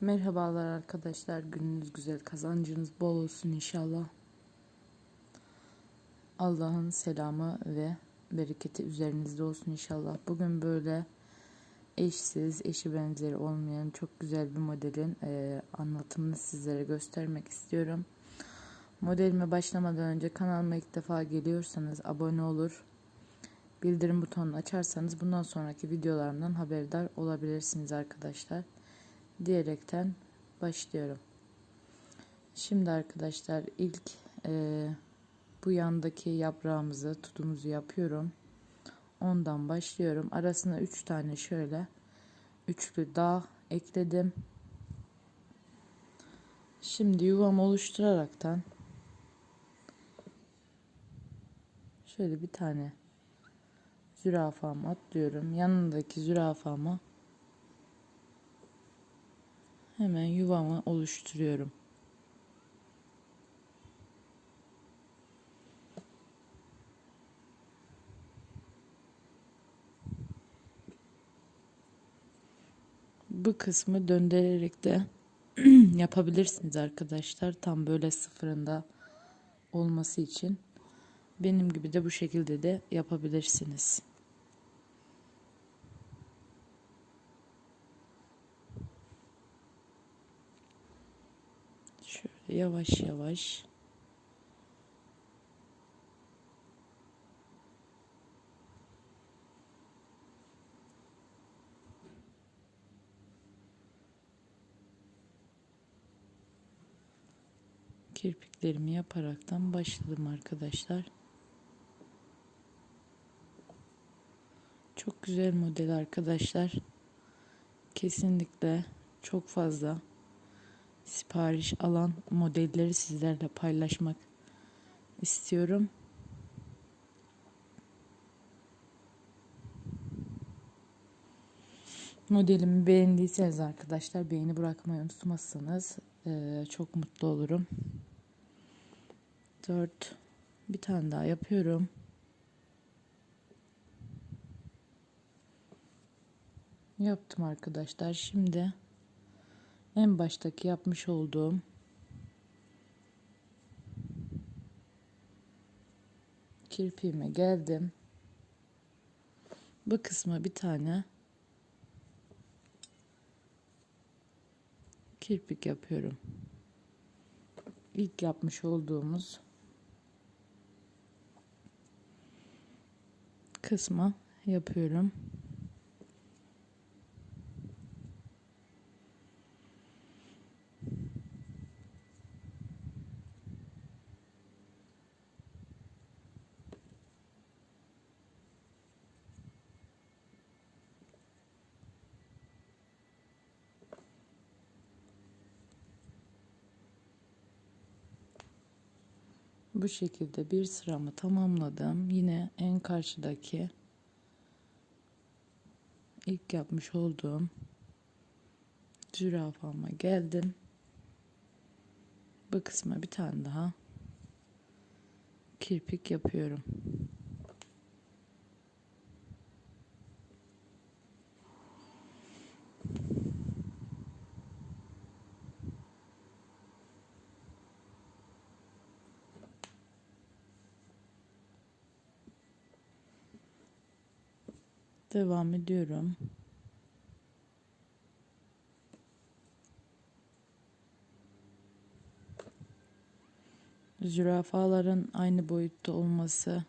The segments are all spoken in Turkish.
Merhabalar arkadaşlar. Gününüz güzel, kazancınız bol olsun inşallah. Allah'ın selamı ve bereketi üzerinizde olsun inşallah. Bugün böyle eşsiz, eşi benzeri olmayan çok güzel bir modelin e, anlatımını sizlere göstermek istiyorum. Modelime başlamadan önce kanalıma ilk defa geliyorsanız abone olur, bildirim butonunu açarsanız bundan sonraki videolarımdan haberdar olabilirsiniz arkadaşlar diyerekten başlıyorum. Şimdi arkadaşlar ilk e, bu yandaki yaprağımızı tutumuzu yapıyorum. Ondan başlıyorum. Arasına 3 tane şöyle üçlü dağ ekledim. Şimdi yuvam oluşturaraktan şöyle bir tane zürafamı atlıyorum. Yanındaki zürafamı hemen yuvamı oluşturuyorum. Bu kısmı döndürerek de yapabilirsiniz arkadaşlar. Tam böyle sıfırında olması için. Benim gibi de bu şekilde de yapabilirsiniz. Şöyle yavaş yavaş kirpiklerimi yaparaktan başladım arkadaşlar. Çok güzel model arkadaşlar. Kesinlikle çok fazla sipariş alan modelleri sizlerle paylaşmak istiyorum. Modelimi beğendiyseniz arkadaşlar beğeni bırakmayı unutmazsanız e, çok mutlu olurum. 4 bir tane daha yapıyorum. Yaptım arkadaşlar. Şimdi en baştaki yapmış olduğum kirpiğime geldim. Bu kısma bir tane kirpik yapıyorum. İlk yapmış olduğumuz kısma yapıyorum. Bu şekilde bir sıramı tamamladım. Yine en karşıdaki ilk yapmış olduğum zürafama geldim. Bu kısma bir tane daha kirpik yapıyorum. Devam ediyorum. Zürafaların aynı boyutta olması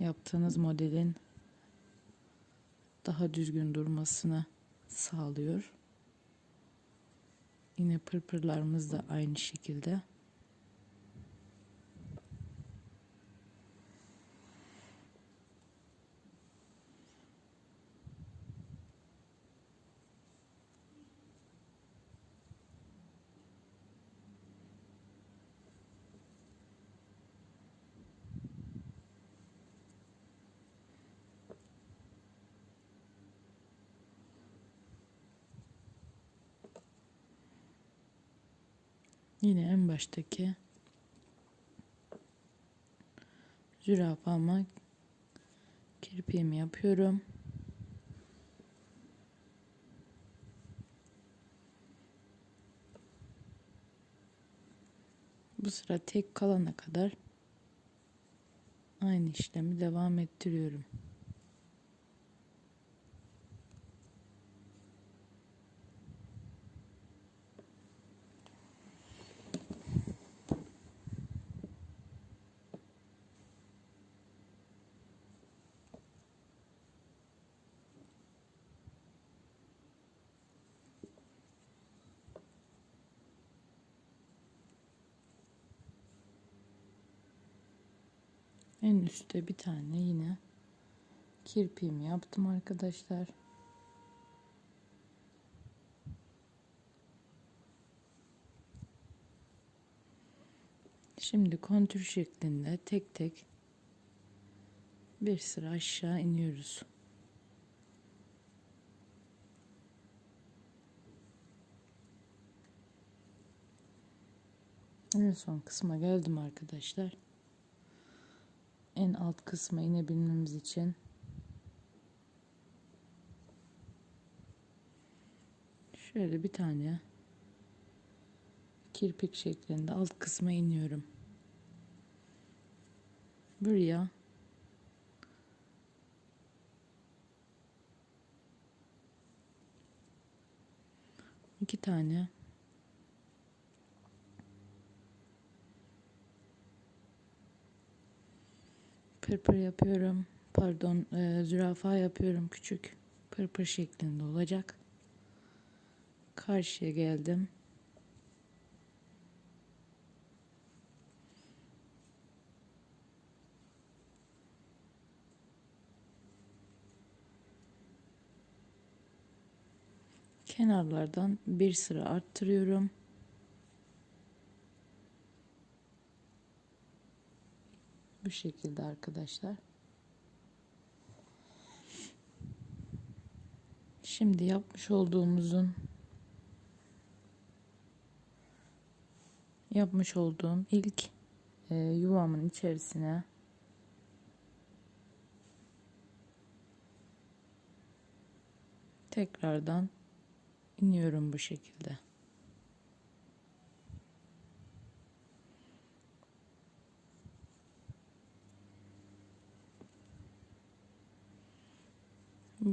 yaptığınız modelin daha düzgün durmasını sağlıyor. Yine pırpırlarımız da aynı şekilde. Yine en baştaki zürafama kirpiğimi yapıyorum. Bu sıra tek kalana kadar aynı işlemi devam ettiriyorum. En üstte bir tane yine kirpiğimi yaptım arkadaşlar. Şimdi kontür şeklinde tek tek bir sıra aşağı iniyoruz. En son kısma geldim arkadaşlar en alt kısma inebilmemiz için şöyle bir tane kirpik şeklinde alt kısma iniyorum. Buraya iki tane pırpır yapıyorum. Pardon e, zürafa yapıyorum küçük. Pırpır şeklinde olacak. Karşıya geldim. Kenarlardan bir sıra arttırıyorum. Bu şekilde arkadaşlar. Şimdi yapmış olduğumuzun yapmış olduğum ilk e, yuvamın içerisine tekrardan iniyorum bu şekilde.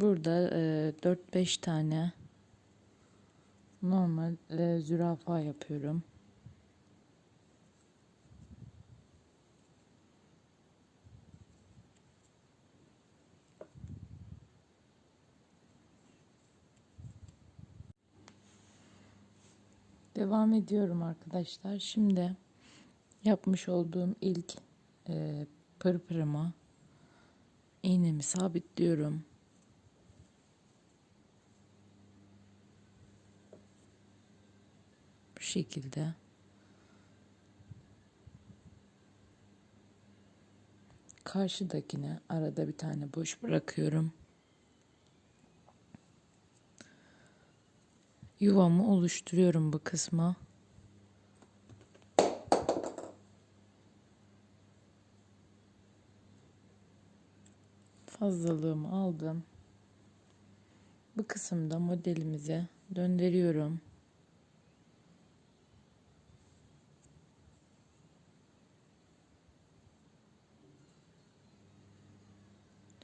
Burada e, 4-5 tane normal e, zürafa yapıyorum. Devam ediyorum arkadaşlar. Şimdi yapmış olduğum ilk e, pırpırıma iğnemi sabitliyorum. Şekilde karşıdakine arada bir tane boş bırakıyorum. Yuvamı oluşturuyorum bu kısma. Fazlalığımı aldım. Bu kısımda modelimize döndürüyorum.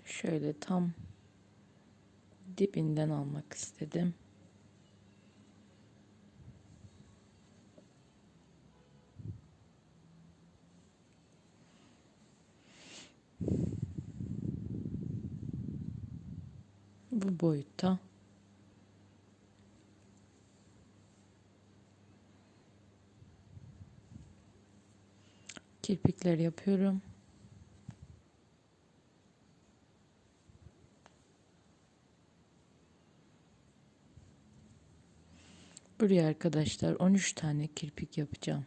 Şöyle tam dibinden almak istedim. Bu boyutta kirpikler yapıyorum. Buraya arkadaşlar 13 tane kirpik yapacağım.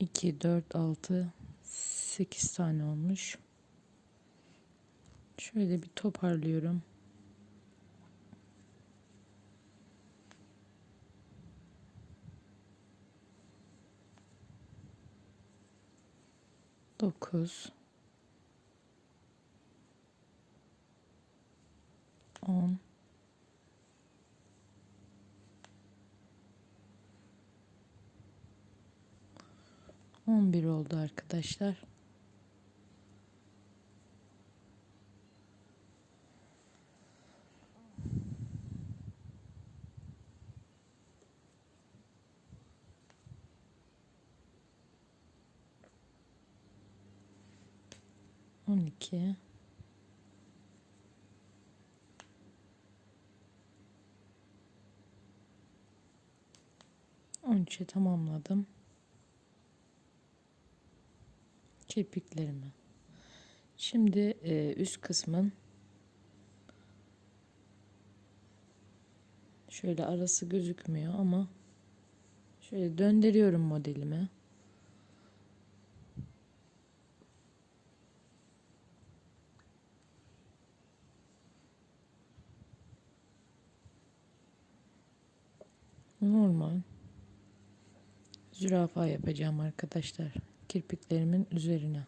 2, 4, 6, 8 tane olmuş. Şöyle bir toparlıyorum. Dokuz. On. 11 oldu arkadaşlar. On iki. On üçe tamamladım. Kirpiklerimi. Şimdi e, üst kısmın şöyle arası gözükmüyor ama şöyle döndürüyorum modelimi. Normal zürafa yapacağım arkadaşlar kirpiklerimin üzerine.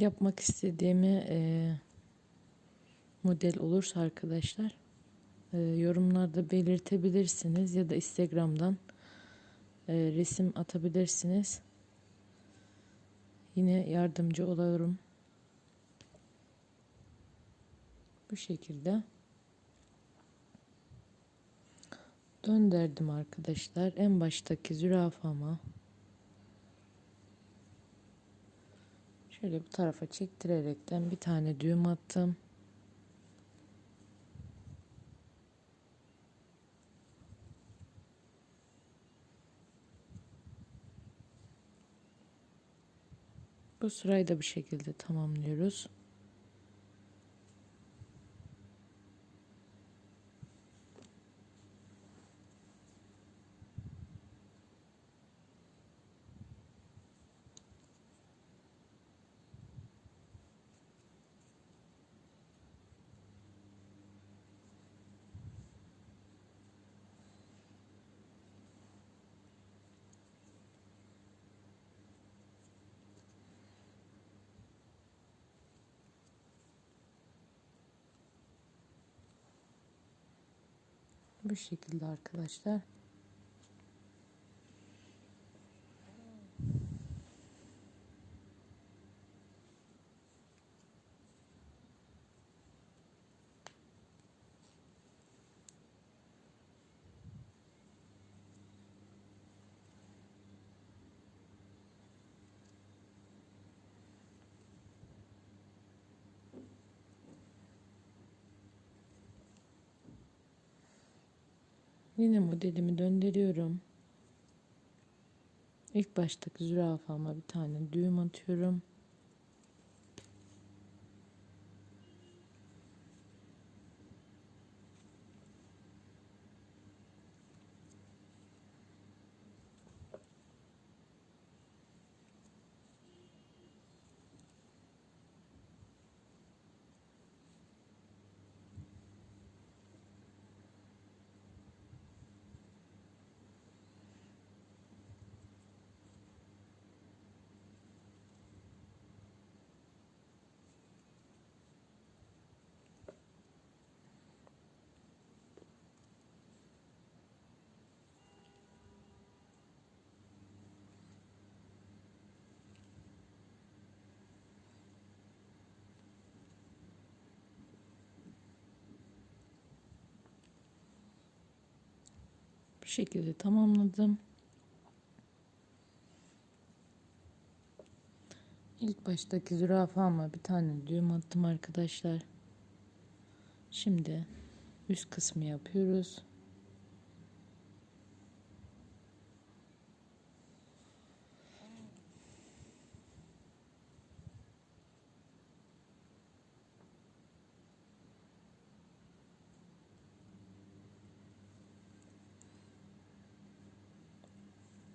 Yapmak istediğimi e, model olursa arkadaşlar e, yorumlarda belirtebilirsiniz ya da Instagram'dan e, resim atabilirsiniz. Yine yardımcı olurum. Bu şekilde döndürdüm arkadaşlar. En baştaki zürafama Şöyle bu tarafa çektirerekten bir tane düğüm attım. Bu sırayı da bu şekilde tamamlıyoruz. Bu şekilde arkadaşlar. Yine modelimi döndürüyorum. İlk baştaki zürafama bir tane düğüm atıyorum. Bu şekilde tamamladım. İlk baştaki zürafama bir tane düğüm attım arkadaşlar. Şimdi üst kısmı yapıyoruz.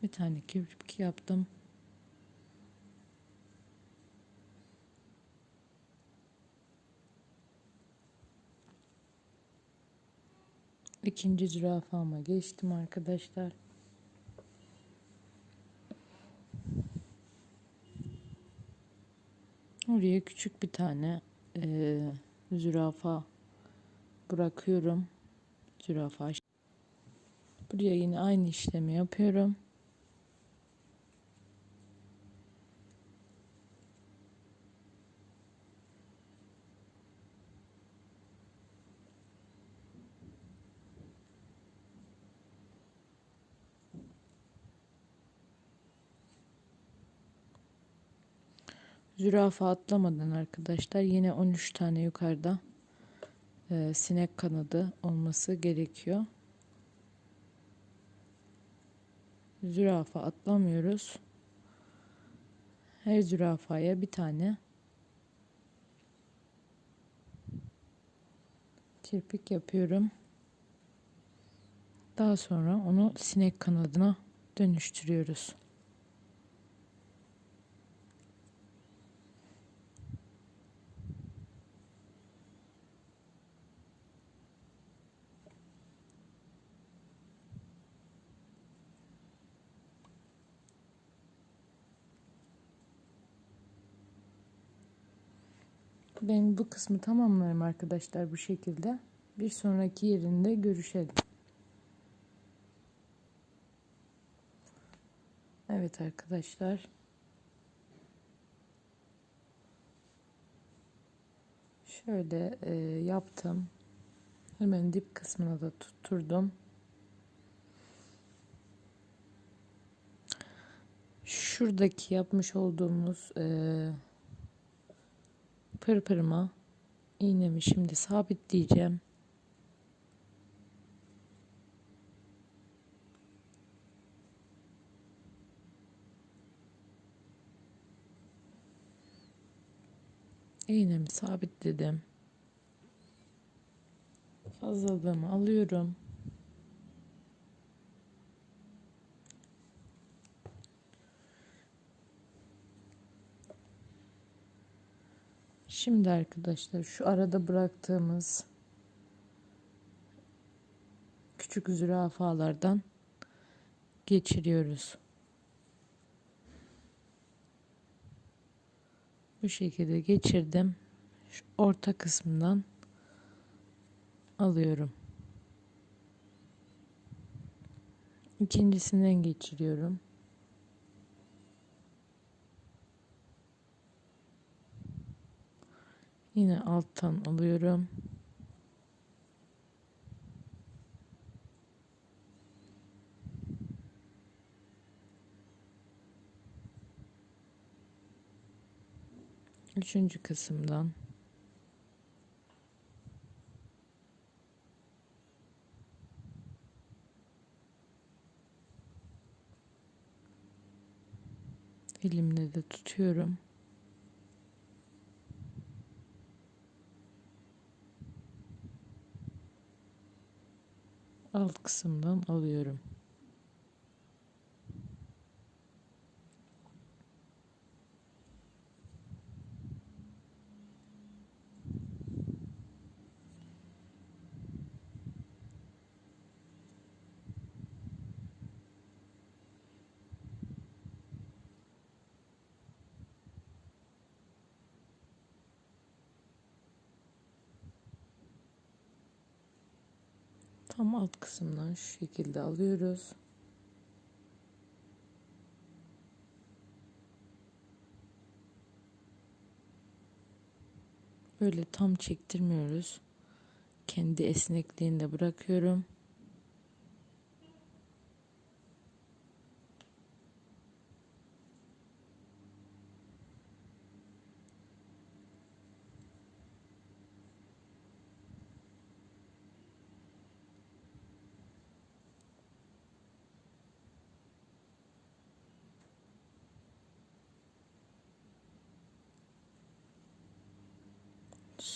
Bir tane kirpik yaptım. İkinci zürafama geçtim arkadaşlar. Oraya küçük bir tane e, zürafa bırakıyorum. Zürafa. Buraya yine aynı işlemi yapıyorum. Zürafa atlamadan arkadaşlar yine 13 tane yukarıda e, sinek kanadı olması gerekiyor. Zürafa atlamıyoruz. Her zürafaya bir tane kirpik yapıyorum. Daha sonra onu sinek kanadına dönüştürüyoruz. Ben bu kısmı tamamlarım arkadaşlar bu şekilde. Bir sonraki yerinde görüşelim. Evet arkadaşlar. Şöyle e, yaptım. Hemen dip kısmına da tutturdum. Şuradaki yapmış olduğumuz e, pırpırıma iğnemi şimdi sabitleyeceğim. İğnemi sabitledim. Fazlalığımı alıyorum. Şimdi arkadaşlar şu arada bıraktığımız küçük zürafalardan geçiriyoruz. Bu şekilde geçirdim. Şu orta kısmından alıyorum. İkincisinden geçiriyorum. Yine alttan alıyorum. Üçüncü kısımdan elimle de tutuyorum. Alt kısımdan alıyorum. Alt kısımdan şu şekilde alıyoruz. Böyle tam çektirmiyoruz. Kendi esnekliğinde bırakıyorum.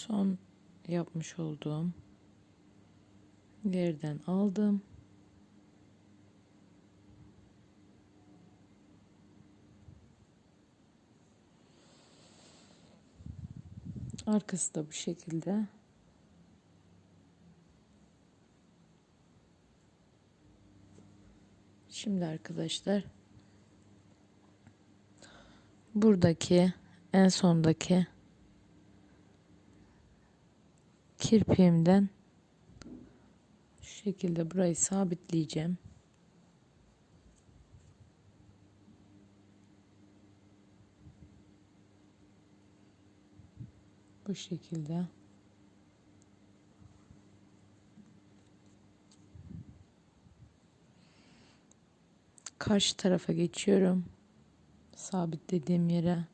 Son yapmış olduğum yerden aldım. Arkası da bu şekilde. Şimdi arkadaşlar buradaki en sondaki kirpiğimden şu şekilde burayı sabitleyeceğim. Bu şekilde. Karşı tarafa geçiyorum. Sabitlediğim yere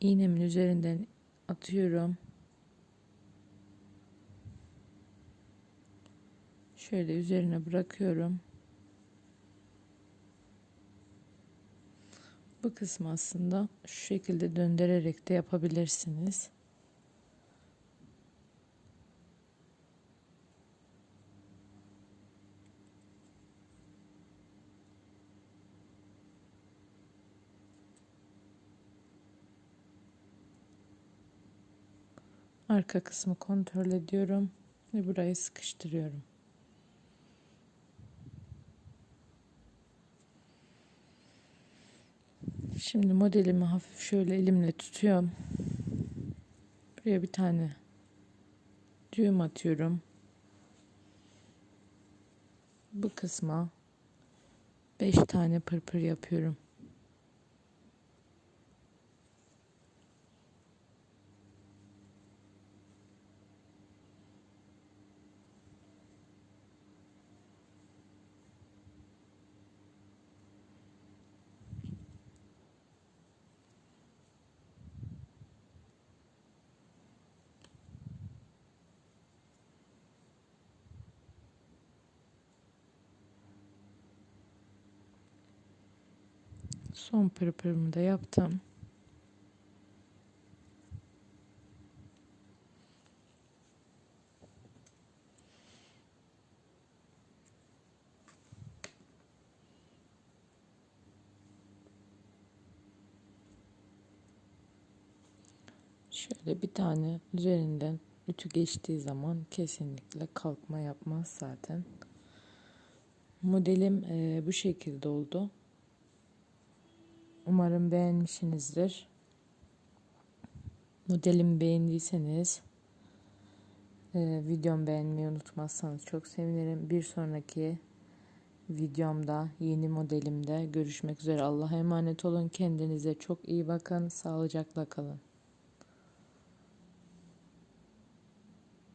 iğnemin üzerinden atıyorum. Şöyle üzerine bırakıyorum. Bu kısmı aslında şu şekilde döndürerek de yapabilirsiniz. Arka kısmı kontrol ediyorum ve burayı sıkıştırıyorum. Şimdi modelimi hafif şöyle elimle tutuyorum. Buraya bir tane düğüm atıyorum. Bu kısma 5 tane pırpır yapıyorum. Son pırpırımı da yaptım. Şöyle bir tane üzerinden ütü geçtiği zaman kesinlikle kalkma yapmaz zaten. Modelim e, bu şekilde oldu. Umarım beğenmişsinizdir. Modelimi beğendiyseniz e, videomu beğenmeyi unutmazsanız çok sevinirim. Bir sonraki videomda yeni modelimde görüşmek üzere. Allah'a emanet olun. Kendinize çok iyi bakın. Sağlıcakla kalın.